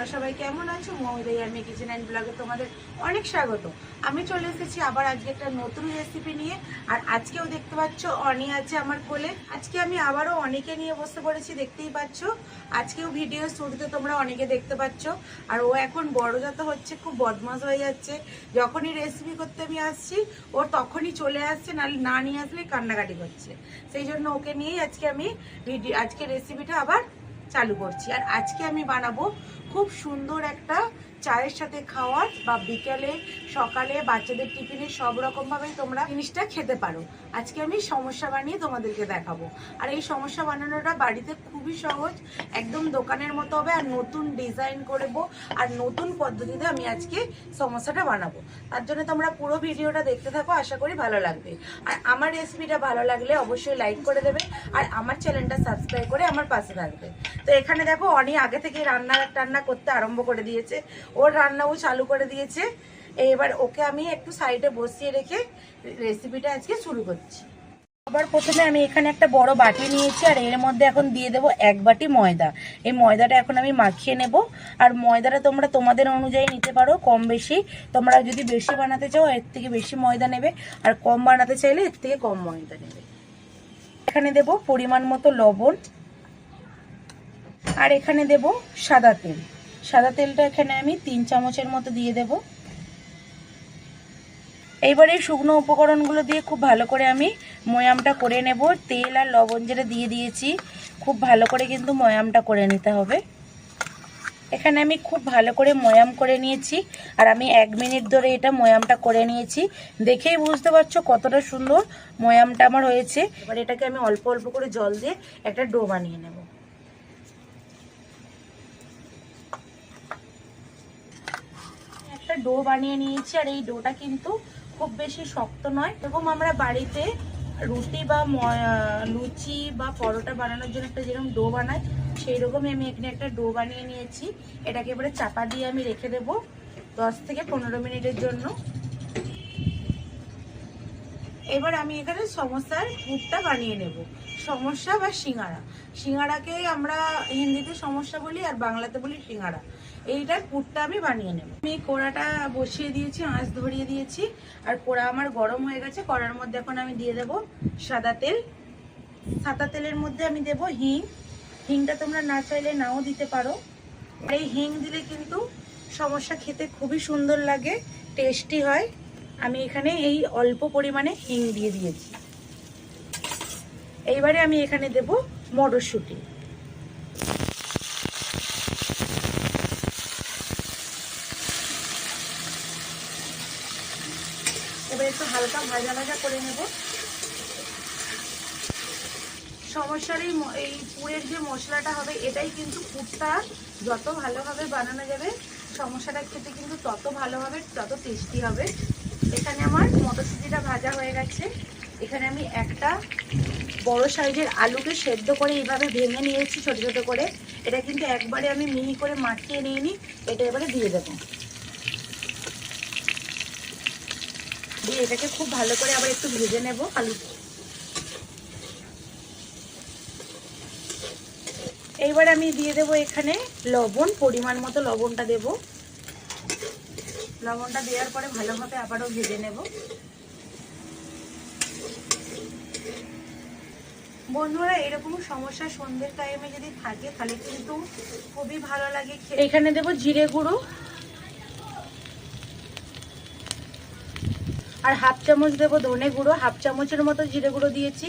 তোমরা সবাই কেমন আছো? মহিলাই আমি কিচেন অ্যান্ড ব্লগে তোমাদের অনেক স্বাগত। আমি চলে এসেছি আবার আজকে একটা নতুন রেসিপি নিয়ে। আর আজকেও দেখতে পাচ্ছ, অনি আছে আমার কোলে। আজকে আমি আবারও অনেকে নিয়ে বসে পড়েছি, দেখতেই পাচ্ছ। আজকেও ভিডিও শুরুতে তোমরা অনেকে দেখতে পাচ্ছ। আর ও এখন বড় যত হচ্ছে, খুব বদমাস হয়ে যাচ্ছে। যখনই রেসিপি করতে আমি আসছি, ও তখনই চলে আসছে, নাহলে না নিয়ে আসলে কান্নাকাটি করছে। সেই জন্য ওকে নিয়েই আজকে আমি ভিডিও আজকে রেসিপিটা আবার চালু করছি। আর আজকে আমি বানাবো খুব সুন্দর একটা চায়ের সাথে খাওয়ার বা বিকেলে, সকালে, বাচ্চাদের টিফিনে সব রকমভাবে তোমরা জিনিসটা খেতে পারো। আজকে আমি সমস্যা বানিয়ে তোমাদেরকে দেখাবো। আর এই সমস্যা বানানোটা বাড়িতে খুবই সহজ, একদম দোকানের মতো হবে আর নতুন ডিজাইন করব আর নতুন পদ্ধতিতে আমি আজকে সমস্যাটা বানাবো। তার জন্য তোমরা পুরো ভিডিওটা দেখতে থাকো, আশা করি ভালো লাগবে। আর আমার রেসিপিটা ভালো লাগলে অবশ্যই লাইক করে দেবে। আর আমার চ্যানেলটা সাবস্ক্রাইব করে আমার পাশে থাকবে। তো এখানে দেখো অনি আগে থেকে রান্না টান্না করতে আরম্ভ করে দিয়েছে। ওর রান্নাও চালু করে দিয়েছে। এবার ওকে আমি একটু সাইডে বসিয়ে রেখে রেসিপিটা আজকে শুরু করছি। আবার প্রথমে আমি এখানে একটা বড় বাটি নিয়েছি আর এর মধ্যে এখন দিয়ে দেবো এক বাটি ময়দা। এই ময়দাটা এখন আমি মাখিয়ে নেব। আর ময়দাটা তোমরা তোমাদের অনুযায়ী নিতে পারো কম বেশি। তোমরা যদি বেশি বানাতে চাও, এর থেকে বেশি ময়দা নেবে। আর কম বানাতে চাইলে এর থেকে কম ময়দা নেবে। এখানে দেব পরিমাণ মতো লবণ, আর এখানে দেব সাদা তেল। সাদা তেলটা এখানে আমি তিন চামচের মতো দিয়ে দেব। এইবার এই শুকনো উপকরণগুলো দিয়ে খুব ভালো করে আমি ময়ামটা করে নেব। তেল আর লবণ যেটা দিয়ে দিয়েছি, খুব ভালো করে কিন্তু ময়ামটা করে নিতে হবে। এখানে আমি খুব ভালো করে ময়াম করে নিয়েছি, আর আমি এক মিনিট ধরে এটা ময়ামটা করে নিয়েছি। দেখেই বুঝতে পারছ কতটা সুন্দর ময়ামটা আমার হয়েছে। এবার এটাকে আমি অল্প অল্প করে জল দিয়ে একটা ডো বানিয়ে নেব। একটা ডো বানিয়ে নিয়েছি, আর এই ডোটা কিন্তু খুব বেশি শক্ত নয়। এরকম আমরা বাড়িতে রুটি বা লুচি বা পরোটা বানানোর জন্য একটা যেরকম ডো বানাই সেই রকমই আমি এখানে একটা ডো বানিয়ে নিয়েছি। এটাকে এবারে চাপা দিয়ে আমি রেখে দেব দশ থেকে পনেরো মিনিটের জন্য। এবার আমি এখানে সমস্যার পুরটা বানিয়ে নেব। সমস্যা বা সিঙ্গারা। সিঙ্গারাকে আমরা হিন্দিতে সমস্যা বলি আর বাংলাতে বলি সিঙ্গারা। এইটার পুরটা আমি বানিয়ে নেব। আমি কোড়াটা বসিয়ে দিয়েছি, আঁচ ধরিয়ে দিয়েছি, আর কোড়া আমার গরম হয়ে গেছে, কড়ার মধ্যে এখন আমি দিয়ে দেব সাদা তেল। সাদা তেলের মধ্যে আমি দেব হিং। হিংটা তোমরা না চাইলে নাও দিতে পারো। আর এই হিং দিলে কিন্তু সমস্যা খেতে খুবই সুন্দর লাগে, টেস্টি হয়। আমি এখানে এই অল্প পরিমাণে হিং দিয়ে দিয়েছি। এইবারে আমি এখানে দেব মটরশুঁটি। এবার একটু হালকা ভাজা ভাজা করে নেব। সমস্যার এই এই পুরের যে মশলাটা হবে, এটাই কিন্তু পুরটা যত ভালোভাবে বানানো যাবে, সমস্যাটা খেতে কিন্তু তত ভালো হবে তত টেস্টি হবে। এখানে আমার মটরশুঁটিটা ভাজা হয়ে গেছে। এখানে আমি একটা বড় সাইজের আলুকে সেদ্ধ করে এইভাবে ভেঙে নিয়েছি ছোট ছোটো করে। এটা কিন্তু একবারে আমি মিহি করে মাখিয়ে নিয়ে নিই এটা এবারে দিয়ে দেবো। দিয়ে এটাকে খুব ভালো করে আবার একটু ভেজে নেব আলু। এইবার আমি দিয়ে দেব এখানে লবণ, পরিমাণ মতো লবণটা দেব। লবণটা দেওয়ার পরে ভালোভাবে আবারও ভেজে নেব। বন্ধুরা, এরকম সমস্যা সন্ধ্যের টাইমে যদি থাকে, তাহলে কিন্তু খুবই ভালো লাগে এখানে দেব জিরে গুঁড়ো। আর হাফ চামচ দেবো ধনে গুঁড়ো, হাফ চামচের মতো জিরে গুঁড়ো দিয়েছি,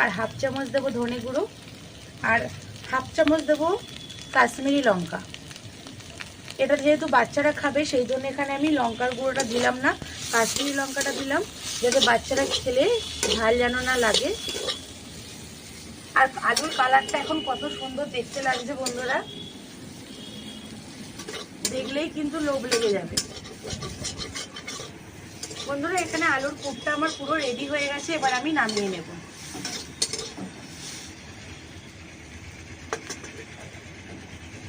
আর হাফ চামচ দেবো ধনে গুঁড়ো, আর হাফ চামচ দেবো কাশ্মীরি লঙ্কা। এটা যেহেতু বাচ্চারা খাবে, সেই জন্য এখানে আমি লঙ্কার গুঁড়োটা দিলাম না, কাশ্মীরি লঙ্কাটা দিলাম, যাতে বাচ্চারা খেলে ঝাল যেন না লাগে। আর আলুর কালারটা এখন কত সুন্দর দেখতে লাগছে বন্ধুরা। দেখলেই কিন্তু লোভ লেগে যাবে। বন্ধুরা, এখানে আলুর পুরটা আমার পুরো রেডি হয়ে গেছে, এবার আমি নামিয়ে নেব।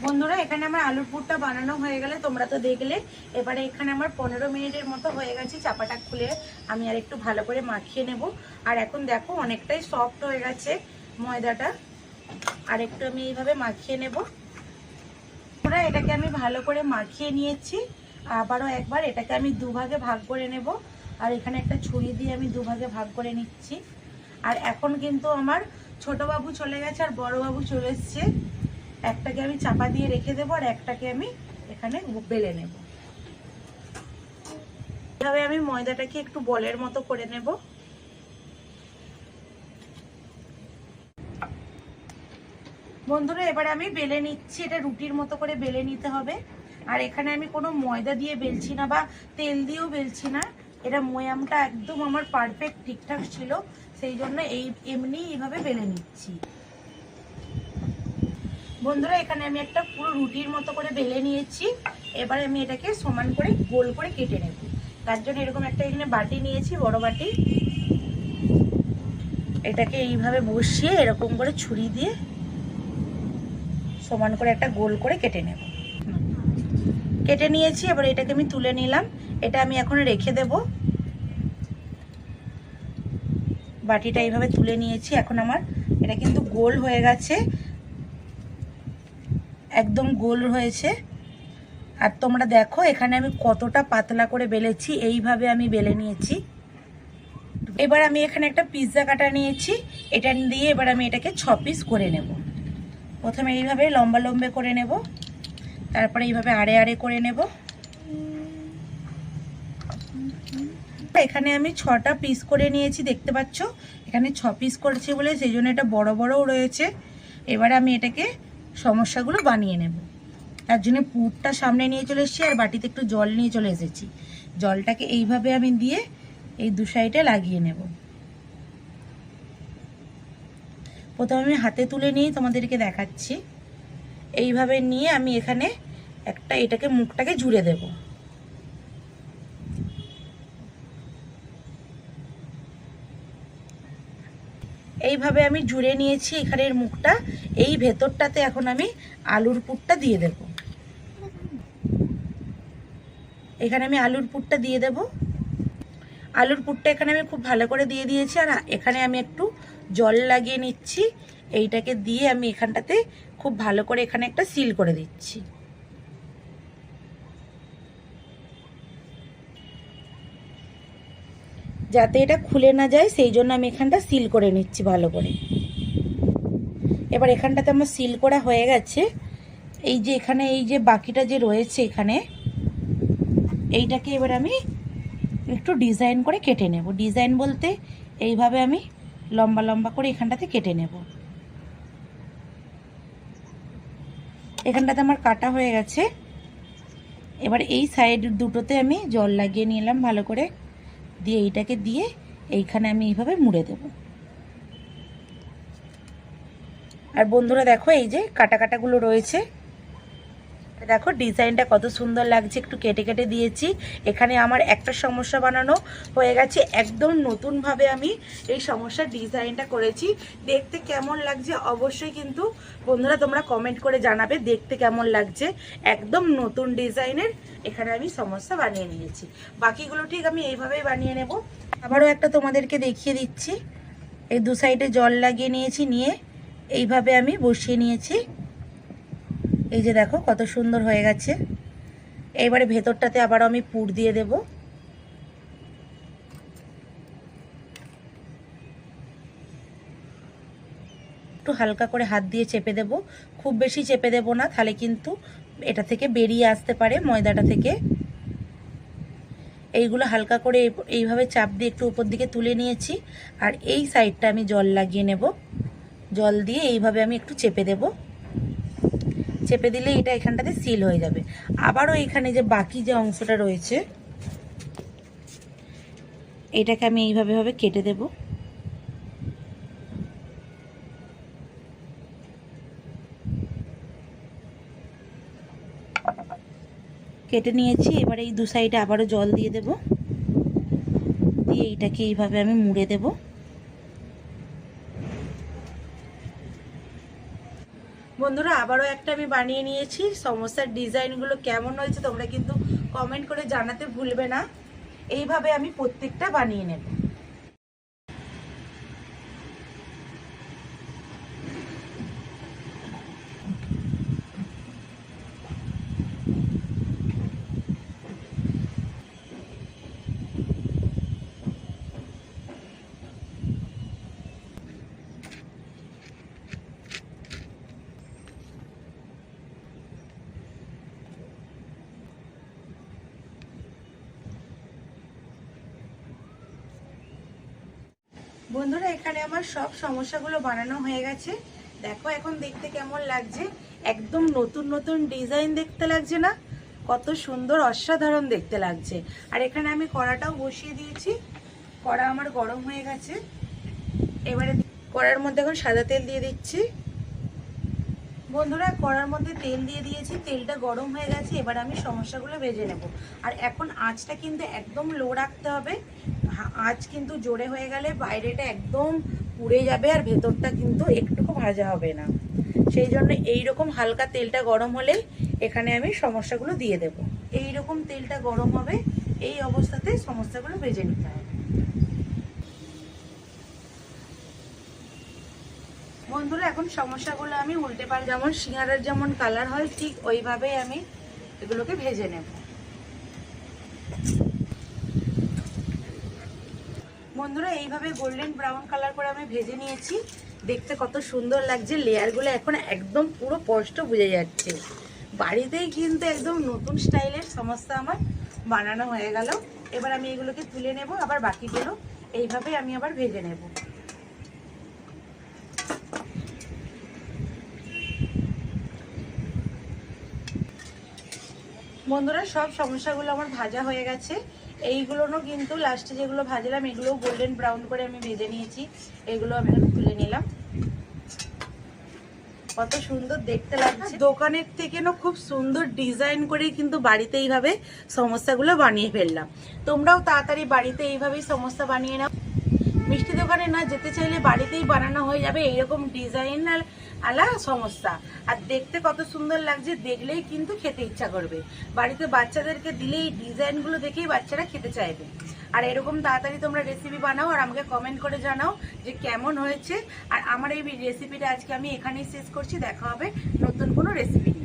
বন্ধুরা, এখানে আমার আলুর পুরটা বানানো হয়ে গেলে তোমরা তো দেখলে, এবারে এখানে আমার পনেরো মিনিটের মতো হয়ে গেছে চাপাটা খুলে, আমি আর একটু ভালো করে মাখিয়ে নেব। আর এখন দেখো, অনেকটাই সফট হয়ে গেছে ময়দাটা। আর একটু আমি এইভাবে মাখিয়ে নেব। বন্ধুরা, এটাকে আমি ভালো করে মাখিয়ে নিয়েছি। আবারও একবার, এটাকে আমি দুভাগে ভাগ করে নেব। আর এখানে একটা ছুরি দিয়ে আমি দুভাগে ভাগ করে নিচ্ছি। আর এখন কিন্তু আমার ছোট বাবু চলে গেছে আর বড় বাবু চলে এসছে। একটাকে আমি চাপা দিয়ে রেখে দেবো আর একটাকে আমি এখানে বেলে নেব। এভাবে আমি ময়দাটাকে একটু বলের মতো করে নেব। বন্ধুরা, এবার আমি বেলে নিচ্ছি। এটা রুটির মতো করে বেলে নিতে হবে। আর এখানে আমি কোনো ময়দা দিয়ে বেলছি না বা তেল দিয়েও বেলছি না। এটা ময়ামটা একদম আমার পারফেক্ট ঠিকঠাক ছিল, সেই জন্য এই এমনি এইভাবে বেলে নিচ্ছি। বন্ধুরা, এখানে আমি একটা পুরো রুটির মতো করে বেলে নিয়েছি। এবার আমি এটাকে সমান করে গোল করে কেটে নেব। তার জন্য এরকম একটা এখানে বাটি নিয়েছি, বড় বাটি। এটাকে এইভাবে বসিয়ে এরকম করে ছুরি দিয়ে সমান করে একটা গোল করে কেটে নেব। কেটে নিয়েছি, এবার এটাকে আমি তুলে নিলাম। এটা আমি এখন রেখে দেব। বাটিটা এইভাবে তুলে নিয়েছি। এখন আমার এটা কিন্তু গোল হয়ে গেছে। একদম গোল হয়েছে। আর তোমরা দেখো, এখানে আমি কতটা পাতলা করে বেলেছি, এইভাবে আমি বেলে নিয়েছি। এবার আমি এখানে একটা পিৎজা কাটা নিয়েছি। এটা দিয়ে এবার আমি এটাকে ছ পিস করে নেব। প্রথমে এইভাবে লম্বা লম্বে করে নেব। তারপরে এইভাবে আড়ে আড়ে করে নেব। এখানে আমি ছটা পিস করে নিয়েছি, দেখতে পাচ্ছ? এখানে ছ পিস করেছি বলে সেই জন্য এটা বড় বড়ও রয়েছে। এবারে আমি এটাকে সমস্যাগুলো বানিয়ে নেব। তার জন্য পুরটা সামনে নিয়ে চলে এসেছি আর বাটিতে একটু জল নিয়ে চলে এসেছি। জলটাকে এইভাবে আমি দিয়ে এই দু সাইডে লাগিয়ে নেব। প্রথমে আমি হাতে তুলে নিয়ে তোমাদেরকে দেখাচ্ছি। এইভাবে নিয়ে আমি এখানে একটা এটাকে মুখটাকে জুড়ে দেব। এইভাবে আমি জুড়ে নিয়েছি এখানের মুখটা। এই ভেতরটাতে এখন আমি আলুর পুরটা দিয়ে দেব। এখানে আমি আলুর পুরটা দিয়ে দেব। আলুর পুরটা এখানে আমি খুব ভালো করে দিয়ে দিয়েছি। আর এখানে আমি একটু জল লাগিয়ে নিচ্ছি। এইটাকে দিয়ে আমি এখানটাতে খুব ভালো করে এখানে একটা সিল করে দিচ্ছি। যাতে এটা খুলে না যায়, সেই জন্য আমি এখানটা সিল করে নিচ্ছি ভালো করে। এবার এখানটাতে আমার সিল করা হয়ে গেছে। এই যে এখানে এই যে বাকিটা যে রয়েছে এখানে, এইটাকে এবার আমি একটু ডিজাইন করে কেটে নেব। ডিজাইন বলতে এইভাবে আমি লম্বা লম্বা করে এখানটাতে কেটে নেব। এখানটাতে আমার কাটা হয়ে গেছে। এবার এই সাইড দুটোতে আমি জল লাগিয়ে নিলাম ভালো করে। দিয়ে এইটাকে দিয়ে এইখানে আমি এইভাবে মুড়ে দেব। আর বন্ধুরা দেখো এই যে কাটা কাটাগুলো রয়েছে। দেখো, ডিজাইনটা কত সুন্দর লাগছে, একটু কেটে কেটে দিয়েছি। এখানে আমার একটা সমস্যা বানানো হয়ে গেছে। একদম নতুনভাবে আমি এই সমস্যার ডিজাইনটা করেছি। দেখতে কেমন লাগছে অবশ্যই কিন্তু বন্ধুরা তোমরা কমেন্ট করে জানাবে দেখতে কেমন লাগছে। একদম নতুন ডিজাইনের এখানে আমি সমস্যা বানিয়ে নিয়েছি। বাকিগুলো ঠিক আমি এইভাবেই বানিয়ে নেব। আবারও একটা তোমাদেরকে দেখিয়ে দিচ্ছি। এই দু সাইডে জল লাগিয়ে নিয়েছি, নিয়ে এইভাবে আমি বসিয়ে নিয়েছি। এই যে দেখো কত সুন্দর হয়ে গেছে। এইবারে ভেতরটাতে আবার আমি পুর দিয়ে দেব। একটু হালকা করে হাত দিয়ে চেপে দেব। খুব বেশি চেপে দেব না, তাহলে কিন্তু এটা থেকে বেরিয়ে আসতে পারে ময়দাটা থেকে। এইগুলো হালকা করে এইভাবে চাপ দিয়ে একটু উপর দিকে তুলে নিয়েছি। আর এই সাইডটা আমি জল লাগিয়ে নেব। জল দিয়ে এইভাবে আমি একটু চেপে দেবো। চেপে দিলে এটা এখানটাতে সিল হয়ে যাবে। আবারও এখানে যে বাকি যে অংশটা রয়েছে, এটাকে আমি এইভাবে ভাবে কেটে দেব। কেটে নিয়েছি, এবার এই দু সাইডে আবারও জল দিয়ে দেব। দিয়ে এইটাকে এইভাবে আমি মুড়ে দেবো। বন্ধুরা, আবারও একটা আমি বানিয়ে নিয়েছি। সমস্যার ডিজাইনগুলো কেমন হয়েছে তোমরা কিন্তু কমেন্ট করে জানাতে ভুলবে না। এইভাবে আমি প্রত্যেকটা বানিয়ে নেব। বন্ধুরা, এখানে আমার সব সমস্যাগুলো বানানো হয়ে গেছে। দেখো এখন দেখতে কেমন লাগছে। একদম নতুন নতুন ডিজাইন দেখতে লাগছে না, কত সুন্দর অসাধারণ দেখতে লাগছে। আর এখানে আমি কড়াটাও বসিয়ে দিয়েছি। কড়া আমার গরম হয়ে গেছে। এবারে কড়ার মধ্যে এখন সাদা তেল দিয়ে দিচ্ছি। বন্ধুরা, কড়ার মধ্যে তেল দিয়ে দিয়েছি। তেলটা গরম হয়ে গেছে। এবার আমি সমস্যাগুলো ভেজে নেব। আর এখন আঁচটা কিন্তু একদম লো রাখতে হবে। আঁচ কিন্তু জোরে হয়ে গেলে বাইরেটা একদম পুড়ে যাবে আর ভেতরটা কিন্তু একটুকু ভাজা হবে না। সেই জন্য এই রকম হালকা তেলটা গরম হলেই এখানে আমি সমস্যাগুলো দিয়ে দেব। এই রকম তেলটা গরম হবে, এই অবস্থাতে সমস্যাগুলো ভেজে নিতে হবে। বন্ধুরা, এখন সমস্যাগুলো আমি উল্টে পাল যেমন সিঙ্গারার যেমন কালার হয়, ঠিক ওইভাবেই আমি এগুলোকে ভেজে নেব। বন্ধুরা, এইভাবে গোল্ডেন ব্রাউন কালার করে আমি ভেজে নিয়েছি। দেখতে কত সুন্দর লাগছে লেয়ারগুলো এখন একদম পুরো স্পষ্ট বোঝা যাচ্ছে। বাড়িতেই কিন্তু একদম নতুন স্টাইলের সমস্যা আমার বানানো হয়ে গেল। এবার আমি এগুলোকে তুলে নেব, আবার বাকিগুলো এইভাবে আমি আবার ভেজে নেব। বন্ধুরা, সব সমস্যাগুলো আমার ভাজা হয়ে গেছে। এইগুলোও কিন্তু লাস্টে যেগুলো ভাজলাম এগুলো গোল্ডেন ব্রাউন করে আমি ভেজে নিয়েছি। এগুলো আমি তুলে নিলাম। কত সুন্দর দেখতে লাগছে। দোকানের থেকে না খুব সুন্দর ডিজাইন করে কিন্তু বাড়িতে এইভাবে সমস্যাগুলো বানিয়ে ফেললাম। তোমরাও তাড়াতাড়ি বাড়িতে এইভাবেই সমস্যা বানিয়ে নাও। মিষ্টি দোকানে না যেতে চাইলে বাড়িতেই বানানো হয়ে যাবে এইরকম ডিজাইন আলা সমস্যা। আর দেখতে কত সুন্দর লাগছে, দেখলেই কিন্তু খেতে ইচ্ছা করবে। বাড়িতে বাচ্চাদেরকে দিলে এই ডিজাইনগুলো দেখেই বাচ্চারা খেতে চাইবে। আর এরকম তাড়াতাড়ি তোমরা রেসিপি বানাও আর আমাকে কমেন্ট করে জানাও যে কেমন হয়েছে। আর আমার এই রেসিপিটা আজকে আমি এখানেই শেষ করছি, দেখা হবে নতুন কোনো রেসিপি নিয়ে।